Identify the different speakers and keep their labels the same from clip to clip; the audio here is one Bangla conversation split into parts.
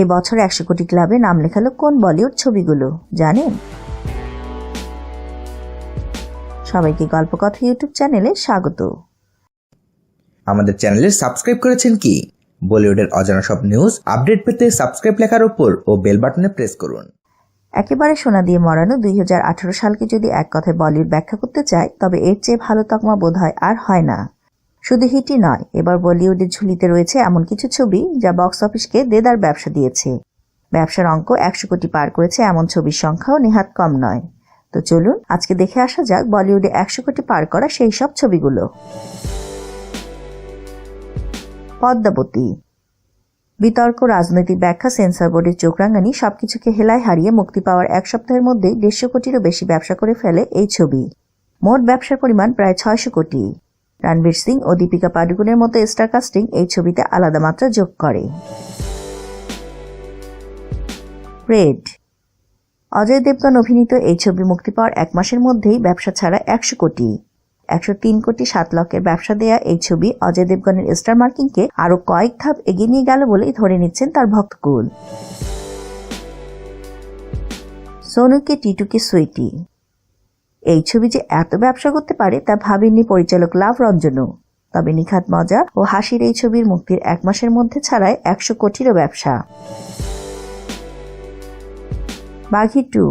Speaker 1: এ বছর একশো কোটি ক্লাবে নাম লেখালো কোন বলিউড ছবিগুলো জানেন? সবাইকে গল্পকথা ইউটিউব চ্যানেলে স্বাগত।
Speaker 2: আমাদের চ্যানেলে সাবস্ক্রাইব করেছেন কি? বলিউডের অজানা সব নিউজ আপডেট পেতে সাবস্ক্রাইব লেখার উপর ও বেল বাটনে প্রেস করুন।
Speaker 1: একেবারে সোনা দিয়ে মরানো দুই হাজার আঠারো সালকে যদি এক কথায় বলিউড ব্যাখ্যা করতে চায় তবে এর চেয়ে ভালো তকমা বোধ হয় আর হয় না। শুধু হিটই নয়, এবার বলিউডের ঝুলিতে রয়েছে এমন কিছু ছবি যা বক্স অফিসকে দেদার ব্যবসা দিয়েছে। ব্যবসার অঙ্ক একশো কোটি পার করেছে এমন ছবির সংখ্যাও নেহাত কম নয়। তো চলুন, আজকে দেখে আসা যাক বলিউডে একশো কোটি পার করা সেই সব ছবিগুলো। পদ্মাবতী। বিতর্ক, রাজনৈতিক ব্যাখ্যা, সেন্সর বোর্ডের চোখরাঙ্গানি সবকিছুকে হেলায় হারিয়ে মুক্তি পাওয়ার এক সপ্তাহের মধ্যেই দেড়শো কোটিরও বেশি ব্যবসা করে ফেলে এই ছবি। মোট ব্যবসার পরিমাণ প্রায় ছয়শো কোটি। রণবীর সিং ও দীপিকা পাডুকোনের মতো স্টার কাস্টিং এই ছবিতে আলাদা মাত্রা যোগ করে। রেড। অজয় দেবগন অভিনীত এই ছবি মুক্তি পাওয়ার এক মাসের মধ্যেই ব্যবসা ছাড়া একশো কোটি। একশো তিন কোটি সাত লক্ষের ব্যবসা দেয়া এই ছবি অজয় দেবগনের স্টার মার্কিংকে আরও কয়েক ধাপ এগিয়ে নিয়ে গেল বলেই ধরে নিচ্ছেন তার ভক্তকুল। সোনুকে টিটুকে সুইটি। এই ছবি যে এত ব্যবসা করতে পারে তা ভাবেননি পরিচালক লাভ রঞ্জনও তবে নিখাত মজা ও হাসির এই ছবির মুক্তির এক মাসের মধ্যে ছাড়ায় একশো কোটিরও ব্যবসা। বাঘি টু।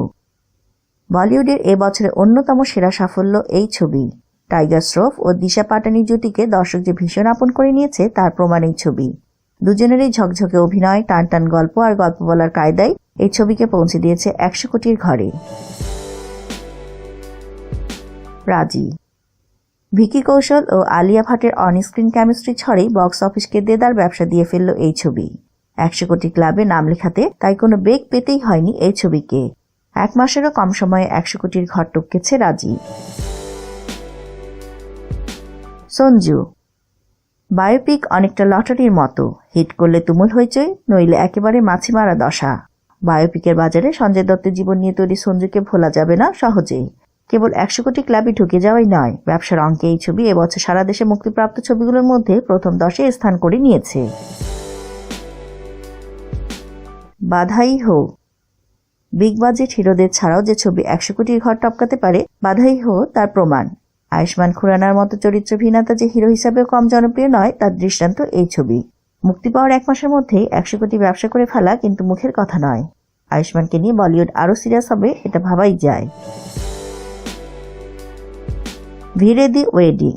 Speaker 1: বলিউডের এ বছরের অন্যতম সেরা সাফল্য এই ছবি। টাইগার শ্রফ ও দিশা পাটানি জুটিকে দর্শক যে ভীষণ আপন করে নিয়েছে, তার প্রমাণ এই ছবি। দুজনেরই ঝকঝকে অভিনয় টান টান গল্প আর গল্প বলার কায়দায় এই ছবিকে পৌঁছে দিয়েছে একশো কোটির ঘরে। রাজি। ভিকি কৌশল ও আলিয়া ভাটের অনস্ক্রিন কেমিস্ট্রি ছড়েই বক্স অফিসকে দেদার ব্যবসা দিয়ে ফেলল এই ছবি। একশো কোটি ক্লাবে নাম লেখাতে তাই কোনো বেগ পেতেই হয়নি এই ছবিকে। এক মাসেরও কম সময়ে একশো কোটির ঘর টপকেছে রাজি। সঞ্জু, বায়োপিক অনেকটা লটারির মতো। হিট করলে তুমুল হইচই, নইলে একেবারে মাছি মারা দশা। বায়োপিকের বাজারে সঞ্জয় দত্তের জীবন নিয়ে তৈরি সঞ্জুকে ভোলা যাবে না সহজেই। কেবল একশো কোটি ক্লাবে ঢুকে যাওয়াই নয়। ব্যবসার অঙ্কে এই ছবি এবছর সারা দেশে মুক্তিপ্রাপ্ত ছবিগুলোর মধ্যে প্রথম দশে স্থান করে নিয়েছে। বাধাই হো। বিগ বাজেট হিরোদের ছাড়াও যে ছবি একশো কোটির ঘর টপকাতে পারে, বাধাই হো তার প্রমাণ। আয়ুষ্মান খুরানার মতো চরিত্রভিনেতা যে হিরো হিসাবেও কম জনপ্রিয় নয়, তার দৃষ্টান্ত এই ছবি। মুক্তি পাওয়ার এক মাসের মধ্যেই একশো কোটি ব্যবসা করে ফেলা কিন্তু মুখের কথা নয়। আয়ুষ্মানকে নিয়ে বলিউড আরও সিরিয়াস হবে, এটা ভাবাই যায়। ভিড়ে দি ওয়েডিং।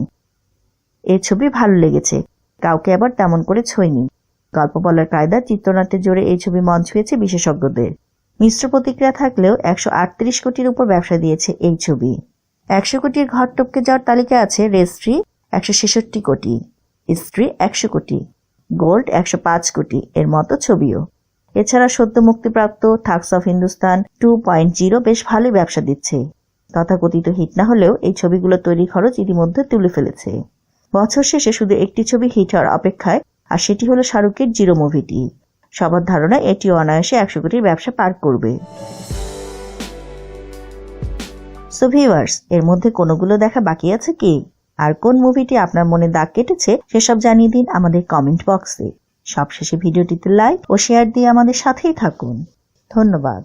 Speaker 1: এই ছবি ভালো লেগেছে। কাউকে আবার তেমন করে ছইনি গল্প বলার কায়দা চিত্রনাট্যের জোরে এই ছবি মন ছুঁয়েছে বিশেষজ্ঞদের। মিশ্র প্রতিক্রিয়া থাকলেও একশো আটত্রিশ কোটির উপর ব্যবসা দিয়েছে এই ছবি। একশো কোটির ঘর টপকে যাওয়ার তালিকায় আছে রেস্ট্রি একশো ছেষট্টি কোটি স্ত্রী একশো কোটি, গোল্ড একশো পাঁচ কোটি এর মতো ছবিও। এছাড়া সদ্য মুক্তিপ্রাপ্ত thugs of Hindustan two point zero বেশ ভালোই ব্যবসা দিচ্ছে। তথাকথিত হিট না হলেও এই ছবিগুলো তৈরি খরচ ইতিমধ্যে তুলে ফেলেছে। বছর শেষে শুধু একটি ছবি হিট হওয়ার অপেক্ষায়, আর সেটি হলো শাহরুখের জিরো মুভিটি। সবার ধারণা, এটি অনায়াসে একশো কোটির ব্যবসা পার করবে। সো ভিউয়ার্স এর মধ্যে কোনগুলো দেখা বাকি আছে কি? আর কোন মুভিটি আপনার মনে দাগ কেটেছে, সেসব জানিয়ে দিন আমাদের কমেন্ট বক্সে সবশেষে ভিডিওটিতে লাইক ও শেয়ার দিয়ে আমাদের সাথেই থাকুন। ধন্যবাদ।